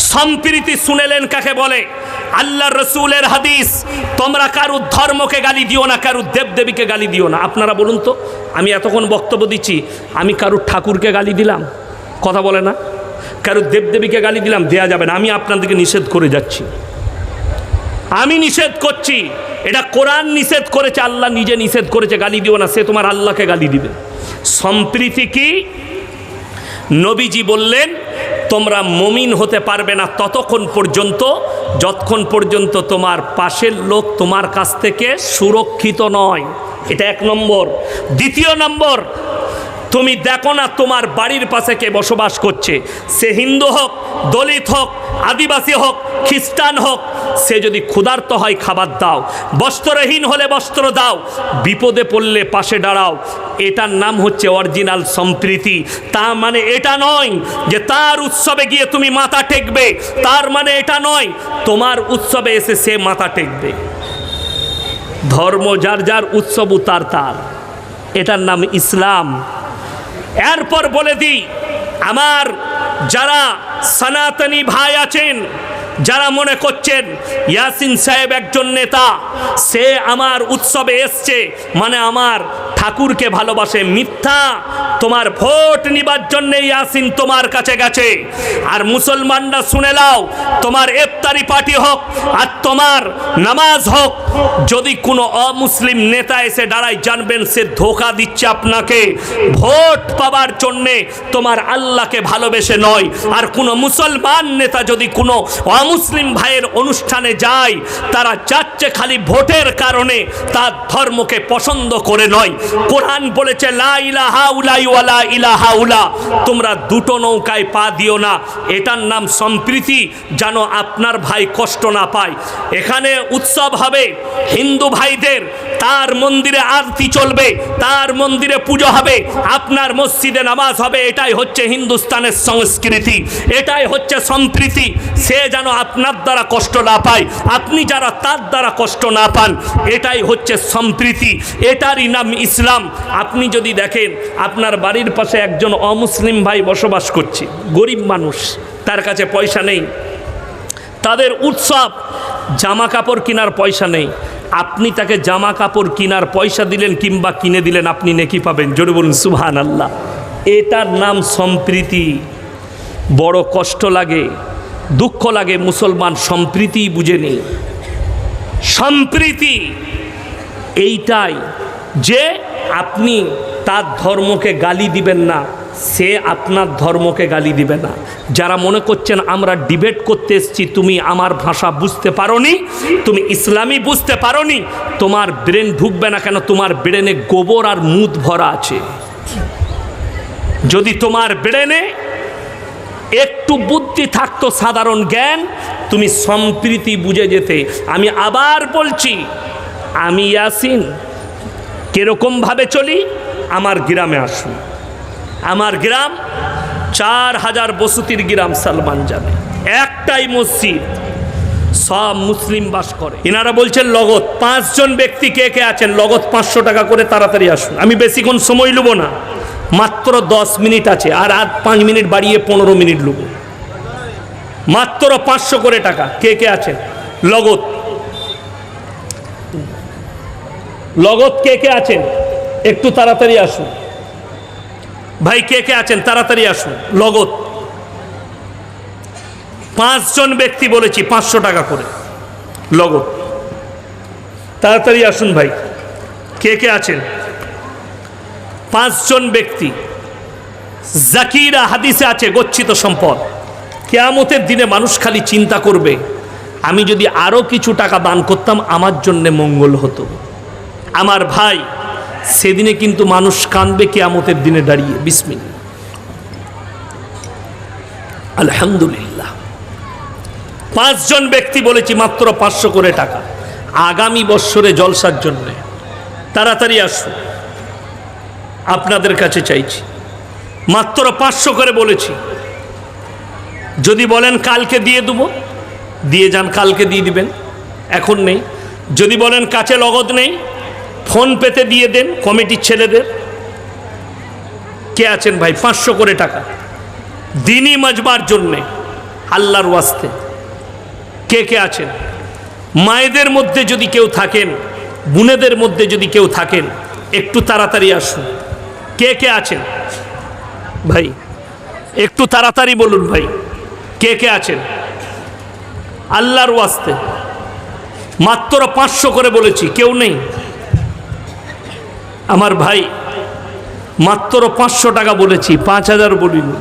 সম্প্রীতি শুনেলেন কাকে বলে? আল্লাহ রসুলের হাদিস, তোমরা কারুর ধর্মকে গালি দিও না, কারুর দেবদেবীকে গালি দিও না। আপনারা বলুন তো, আমি এতক্ষণ বক্তব্য দিচ্ছি, আমি কারুর ঠাকুরকে গালি দিলাম? কথা বলে না? কারুর দেবদেবীকে গালি দিলাম, দেয়া যাবে না। আমি আপনাদেরকে নিষেধ করে যাচ্ছি। আমি নিষেধ করছি। এটা কোরআন নিষেধ করেছে, আল্লাহ নিজে নিষেধ করেছে, গালি দিও না, সে তোমার আল্লাহকে গালি দিবে। সম্প্রীতি কি? নবীজি বললেন তোমরা মমিন হতে পারবে না ততক্ষণ পর্যন্ত, যতক্ষণ পর্যন্ত তোমার পাশের লোক তোমার কাছ থেকে সুরক্ষিত নয়। এটা এক নম্বর। দ্বিতীয় নম্বর তুমি দেখো না তোমার বাড়ির পাশে কে বসবাস করছে। সে হিন্দু হোক, দলিত হোক, আদিবাসী হোক, খ্রিস্টান হোক, সে যদি ক্ষুধার্ত হয় খাবার দাও, বস্ত্রহীন হলে বস্ত্র দাও, বিপদে পড়লে পাশে দাঁড়াও। এটার নাম হচ্ছে অরিজিনাল সম্প্রীতি। তা মানে এটা নয় যে তার উৎসবে গিয়ে তুমি মাথা টেকবে তার মানে এটা নয়, তোমার উৎসবে এসে সে মাথা টেকবে ধর্ম যার যার উৎসব তার তার। এটার নাম ইসলাম। এরপর বলে দিই, আমার যারা সনাতনী ভাই আছেন, যারা মনে করছেন ইয়াসিন সাহেব একজন নেতা, সে আমার উৎসবে এসছে মানে আমার ঠাকুরকে ভালোবাসে, মিথ্যা তোমার ভোট নিবার জন্যে ইয়াসিন তোমার কাছে গেছে। আর মুসলমানরা শুনে লাও তোমার ইফতারি পার্টি হোক আর তোমার নামাজ হোক, যদি কোনো অমুসলিম নেতা এসে দাঁড়ায় জানবেন সে ধোকা দিচ্ছে আপনাকে, ভোট পাবার জন্যে তোমার আল্লাহকে ভালোবেসে নয়। আর কোনো মুসলমান নেতা যদি কোনো অমুসলিম ভাইয়ের অনুষ্ঠানে যায়, তারা যাচ্ছে খালি ভোটের কারণে, তার ধর্মকে পছন্দ করে নয়। কোরআন বলেছে, লা ইলাহা উলাই ইলাহা উলা। তোমরা দুটো নৌকায় পা দিও না। এটার নাম সম্প্রীতি, যেন আপনার ভাই কষ্ট না পায়। এখানে উৎসব হবে, হিন্দু ভাইদের, তার মন্দিরে আরতি চলবে, তার মন্দিরে পুজো হবে, আপনার মসজিদে নামাজ হবে, এটাই হচ্ছে হিন্দুস্তানের সংস্কৃতি, এটাই হচ্ছে সম্প্রীতি। সে যেন আপনার দ্বারা কষ্ট না পায়, আপনি যারা তার দ্বারা কষ্ট না পান, এটাই হচ্ছে সম্প্রীতি, এটারই নাম ইসলাম। আপনি যদি দেখেন, আপনার বাড়ির পাশে একজন অমুসলিম ভাই বসবাস করছে, গরিব মানুষ, তার কাছে পয়সা নেই। তাদের উৎসব, জামা কাপড় কেনার পয়সা নেই। আপনি তাকে জামা কাপড় কেনার পয়সা দিলেন কিংবা কিনে দিলেন, আপনি নেকি পাবেন। জোরে বলুন সুবহান আল্লাহ এটার নাম সম্প্রীতি। বড় কষ্ট লাগে, দুঃখ লাগে, মুসলমান সম্প্রীতি বুঝেনি সম্প্রীতি এইটাই যে আপনি তার ধর্মকে গালি দিবেন না। সে আপনার ধর্মকে গালি দিবে না। যারা মনে করছেন আমরা ডিবেট করতে এসেছি, তুমি আমার ভাষা বুঝতে পারোনি, তুমি ইসলামী বুঝতে পারোনি, তোমার ব্রেন ঢুকবে না কেন? তোমার ব্রেনে গোবর আর মুদ ভরা আছে। যদি তোমার ব্রেনে একটু বুদ্ধি থাকতো সাধারণ জ্ঞান, তুমি সম্প্রীতি বুঝে যেতে। আমি আবার বলছি, আমি ইয়াসিন, কীরকমভাবে চলি? আমার গ্রামে আসুন। আমার গ্রাম, চার হাজার বসতির গ্রাম সালমান জানে একটাই মসজিদ, সব মুসলিম বাস করে। এনারা বলছেন লগত পাঁচজন ব্যক্তি কে কে আছেন? লগত পাঁচশো টাকা করে তাড়াতাড়ি আসুন। আমি বেশিক্ষণ সময় নেব না, মাত্র দশ মিনিট আছে, আর আর পাঁচ মিনিট বাড়িয়ে পনেরো মিনিট নেব মাত্র পাঁচশো করে টাকা। কে কে আছেন? লগত লগত কে কে আছেন? একটু তাড়াতাড়ি আসুন। ভাই, কে কে আছেন? তাড়াতাড়ি আসুন। লগত। পাঁচজন ব্যক্তি বলেছি, পাঁচশো টাকা করে। লগত। তাড়াতাড়ি আসুন ভাই। কে কে আছেন? পাঁচজন ব্যক্তি। জাকিরা হাদিসে আছে, গচ্ছিত সম্পদ। কেয়ামতের দিনে মানুষ খালি চিন্তা করবে, আমি যদি আরও কিছু টাকা দান করতাম, আমার জন্যে মঙ্গল হতো। আমার ভাই সেদিনে কিন্তু মানুষ কাঁদবে কেয়ামতের দিনে দাঁড়িয়ে। বিসমিল আলহামদুলিল্লাহ। পাঁচজন ব্যক্তি বলেছি মাত্র পাঁচশো করে টাকা। আগামী বৎসরে জলসার জন্যে। তাড়াতাড়ি আসুন। আপনাদের কাছে চাইছি। মাত্র পাঁচশো করে বলেছি। যদি বলেন কালকে দিয়ে দেবো, দিয়ে যান কালকে দিয়ে দিবেন। এখন নেই। যদি বলেন কাছে লগত নেই ফোন পেতে দিয়ে দেন কমিটির ছেলেদের। কে আছেন ভাই? পাঁচশো করে টাকা। দিনই মাজবার জন্যে, আল্লাহর ওয়াস্তে। কে কে আছেন? মায়েদের মধ্যে যদি কেউ থাকেন, বোনেদের মধ্যে যদি কেউ থাকেন, একটু তাড়াতাড়ি আসুন। কে কে আছেন? ভাই, একটু তাড়াতাড়ি বলুন ভাই, কে কে আছেন? আল্লাহর ওয়াস্তে। মাত্র পাঁচশো করে বলেছি, কেউ নেই। আমার ভাই মাত্র পাঁচশো টাকা বলেছি পাঁচ হাজার বলিনি।